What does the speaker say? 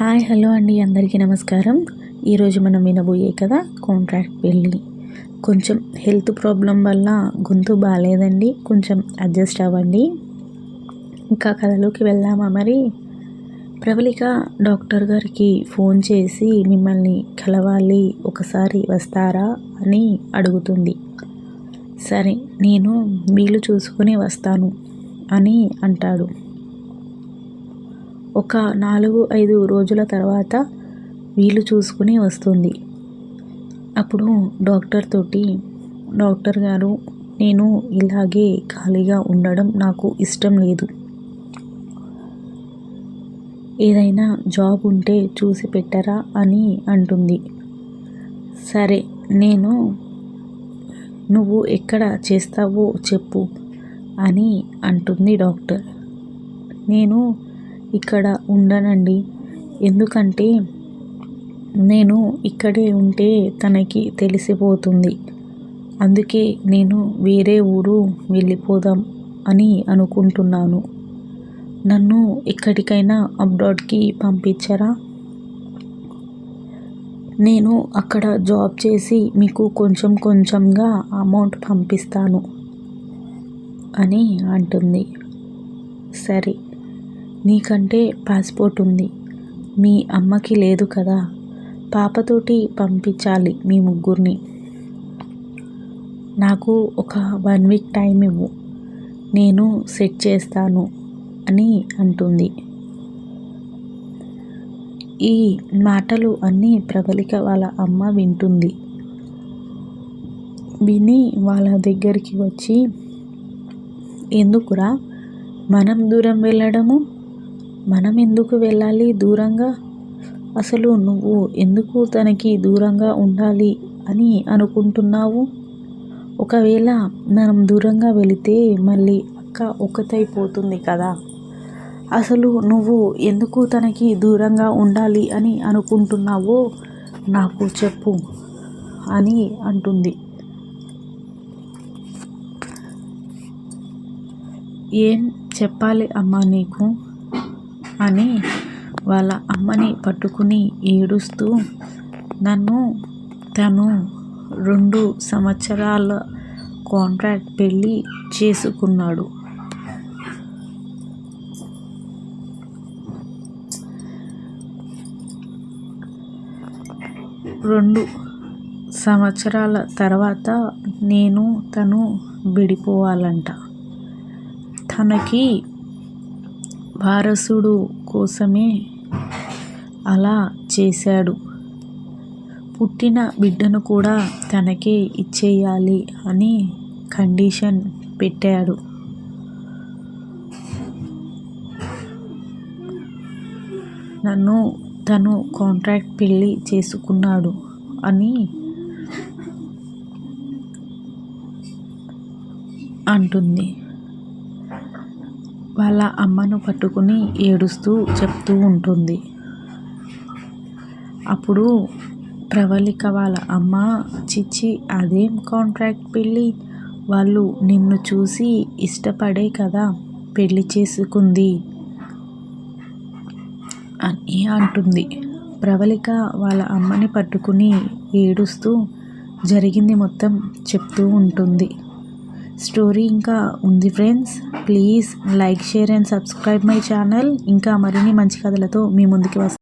Hi hello అండి. అందరికీ నమస్కారం. ఈరోజు మనం వినబోయే కదా కాంట్రాక్ట్ పెళ్ళి. కొంచెం హెల్త్ ప్రాబ్లం వల్ల గొంతు బాగాలేదండి. కొంచెం అడ్జస్ట్ అవ్వండి. ఇంకా కథలోకి వెళ్దామా మరి? ప్రబలిక డాక్టర్ గారికి ఫోన్ చేసి మిమ్మల్ని కలవాలి ఒకసారి వస్తారా అని అడుగుతుంది. సరే నేను వీలు చూసుకుని వస్తాను అని అంటాడు. ఒక నాలుగు ఐదు రోజుల తర్వాత వీలు చూసుకుని వస్తుంది. అప్పుడు డాక్టర్ తోటి డాక్టర్ గారు నేను ఇలాగే ఖాళీగా ఉండడం నాకు ఇష్టం లేదు. ఏదైనా జాబ్ ఉంటే చూసి పెట్టరా అని అంటుంది. సరే నేను నువ్వు ఎక్కడ చేస్తావో చెప్పు అని అంటుంది డాక్టర్. నేను ఇక్కడ ఉండనండి. ఎందుకంటే నేను ఇక్కడే ఉంటే తనకి తెలిసిపోతుంది. అందుకే నేను వేరే ఊరు వెళ్ళిపోదాం అని అనుకుంటున్నాను. నన్ను ఎక్కడికైనా అబ్రాడ్కి పంపించరా? నేను అక్కడ జాబ్ చేసి మీకు కొంచెం కొంచెంగా అమౌంట్ పంపిస్తాను అని అంటుంది. సరే. నీకంటే పాస్పోర్ట్ ఉంది. మీ అమ్మకి లేదు కదా. పాపతోటి పంపించాలి మీ ముగ్గురిని. నాకు ఒక వన్ వీక్ టైం ఇవ్వు. నేను సెట్ చేస్తాను అని అంటుంది. ఈ మాటలు అన్నీ ప్రబలిక వాళ్ళ అమ్మ వింటుంది. విని వాళ్ళ దగ్గరికి వచ్చి ఎందుకురా? మనం దూరం వెళ్ళడము? మనం ఎందుకు వెళ్ళాలి దూరంగా? అసలు నువ్వు ఎందుకు తనకి దూరంగా ఉండాలి అని అనుకుంటున్నావు? ఒకవేళ మనం దూరంగా వెళితే మళ్ళీ అక్క ఒకతైపోతుంది కదా. అసలు నువ్వు ఎందుకు తనకి దూరంగా ఉండాలి అని అనుకుంటున్నావో నాకు చెప్పు అని అంటుంది. ఏం చెప్పాలి అమ్మా నీకు? అని వాళ్ళ అమ్మని పట్టుకుని ఏడుస్తూ నన్ను తను రెండు సంవత్సరాల కాంట్రాక్ట్ పెళ్ళి చేసుకున్నాడు. రెండు సంవత్సరాల తర్వాత నేను తను విడిపోవాలంట. తనకి వారసుడు కోసమే అలా చేశాడు. పుట్టిన బిడ్డను కూడా తనకే ఇచ్చేయాలి అని కండిషన్ పెట్టాడు. నన్ను తను కాంట్రాక్ట్ పెళ్ళి చేసుకున్నాడు అని అంటుంది. వాళ్ళ అమ్మను పట్టుకుని ఏడుస్తూ చెప్తూ ఉంటుంది. అప్పుడు ప్రవళిక వాళ్ళ అమ్మ చిచ్చి అదేం కాంట్రాక్ట్ పెళ్ళి? వాళ్ళు నిన్ను చూసి ఇష్టపడే కదా పెళ్ళి చేసుకుంది అని అంటుంది. ప్రవళిక వాళ్ళ అమ్మని పట్టుకుని ఏడుస్తూ జరిగింది మొత్తం చెప్తూ ఉంటుంది. స్టోరీ ఇంకా ఉంది friends. Please like share and subscribe my channel. ఇంకా మరిన్ని మంచి కథలతో మీ ముందుకి వస్తాను